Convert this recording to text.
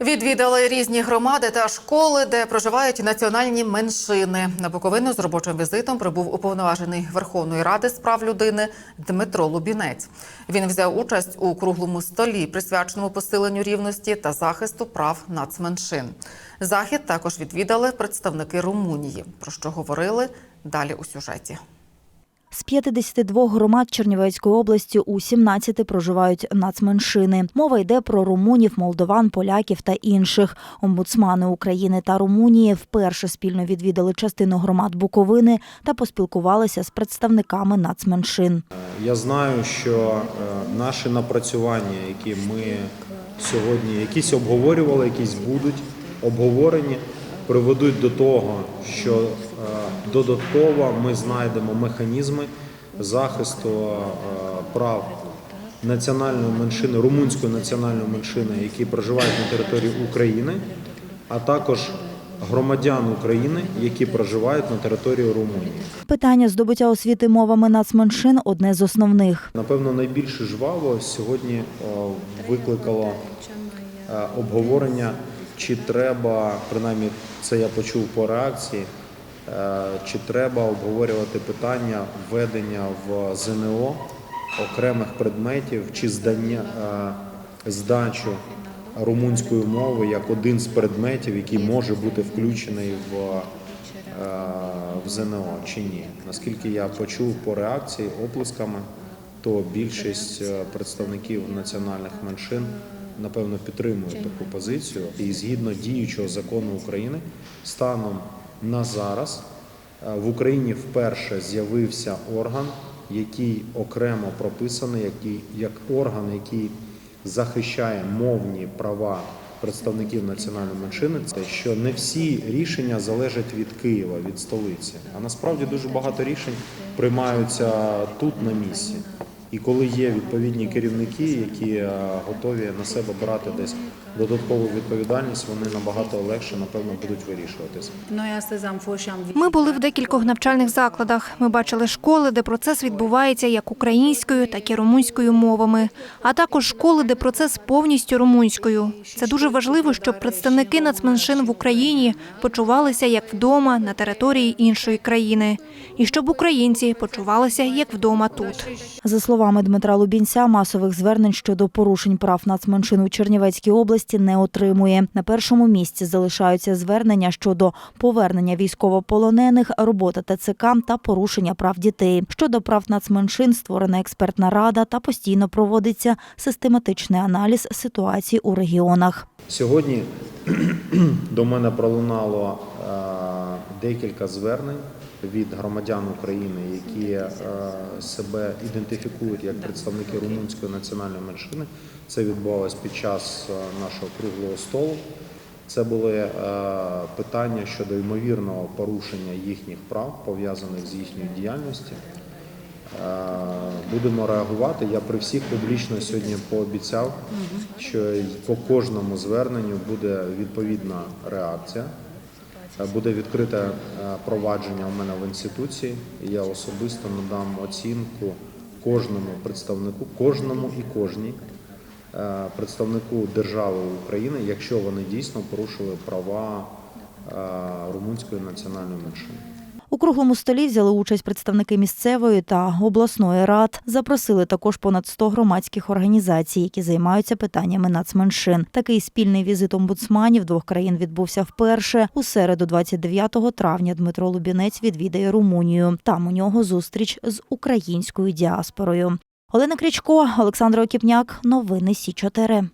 Відвідали різні громади та школи, де проживають національні меншини. На Буковину з робочим візитом прибув уповноважений Верховної Ради з прав людини Дмитро Лубінець. Він взяв участь у круглому столі, присвяченому посиленню рівності та захисту прав нацменшин. Захід також відвідали представники Румунії. Про що говорили далі у сюжеті. З 52 громад Чернівецької області у 17 проживають нацменшини. Мова йде про румунів, молдован, поляків та інших. Омбудсмани України та Румунії вперше спільно відвідали частину громад Буковини та поспілкувалися з представниками нацменшин. Я знаю, що е, наші напрацювання, які ми сьогодні якісь обговорювали, якісь будуть обговорені, приведуть до того, що додатково ми знайдемо механізми захисту е, прав національної меншини, румунської національної меншини, які проживають на території України, а також громадян України, які проживають на території Румунії. Питання здобуття освіти мовами нацменшин одне з основних. Напевно, найбільше жваво сьогодні викликало е, обговорення, чи треба, принаймні це я почув по реакції, е, чи треба обговорювати питання введення в ЗНО окремих предметів чи здання, е, здачу румунської мови як один з предметів, який може бути включений в е, в ЗНО чи ні. Наскільки я почув по реакції оплесками, то більшість е, представників національних меншин напевно підтримують таку позицію. І згідно діючого закону України, станом на зараз е, в Україні вперше з'явився орган, який окремо прописаний, який як орган, який захищає мовні права представників національної меншини, це що не всі рішення залежать від Києва, від столиці. А насправді дуже багато рішень приймаються тут на місці. І коли є відповідні керівники, які е, готові на себе брати десь додаткову відповідальність, вони набагато легше, напевно, будуть вирішуватися. Am Ми були в декількох навчальних закладах. Ми бачили школи, де процес відбувається як українською, так і румунською мовами, а також школи, де процес повністю румунською. Це дуже важливо, щоб представники нацменшин в Україні почувалися як вдома на території іншої країни, і щоб українці почувалися як вдома тут. За словами Дмитра Лубінця, масових звернень щодо порушень прав нацменшин у Чернівецькій області не отримує. На першому місці залишаються звернення щодо повернення військовополонених, робота ТЦК та порушення прав дітей. Щодо прав нацменшин створена експертна рада та постійно проводиться систематичний аналіз ситуації у регіонах. Сьогодні до мене пролунало е, декілька звернень від громадян України, які е, себе ідентифікують як представники румунської національної меншини. Це відбувалось під час е, нашого круглого столу. Це були питання щодо ймовірного порушення їхніх прав, пов'язаних з їхньою діяльністю. Е, Будемо реагувати. Я при всіх публічно сьогодні пообіцяв, що по кожному зверненню буде відповідна реакція. Е, Буде відкрите е, провадження у мене в інституції. Я особисто надам оцінку кожному представнику, кожному і кожній представнику держави України, якщо вони дійсно порушили права румунської національної меншини. У круглому столі взяли участь представники місцевої та обласної рад. Запросили також понад 100 громадських організацій, які займаються питаннями нацменшин. Такий спільний візит омбудсманів двох країн відбувся вперше. У середу, 29 травня, Дмитро Лубінець відвідає Румунію. Там у нього зустріч з українською діаспорою. Олена Крічко, Олександр Окіпняк. Новини Сі 4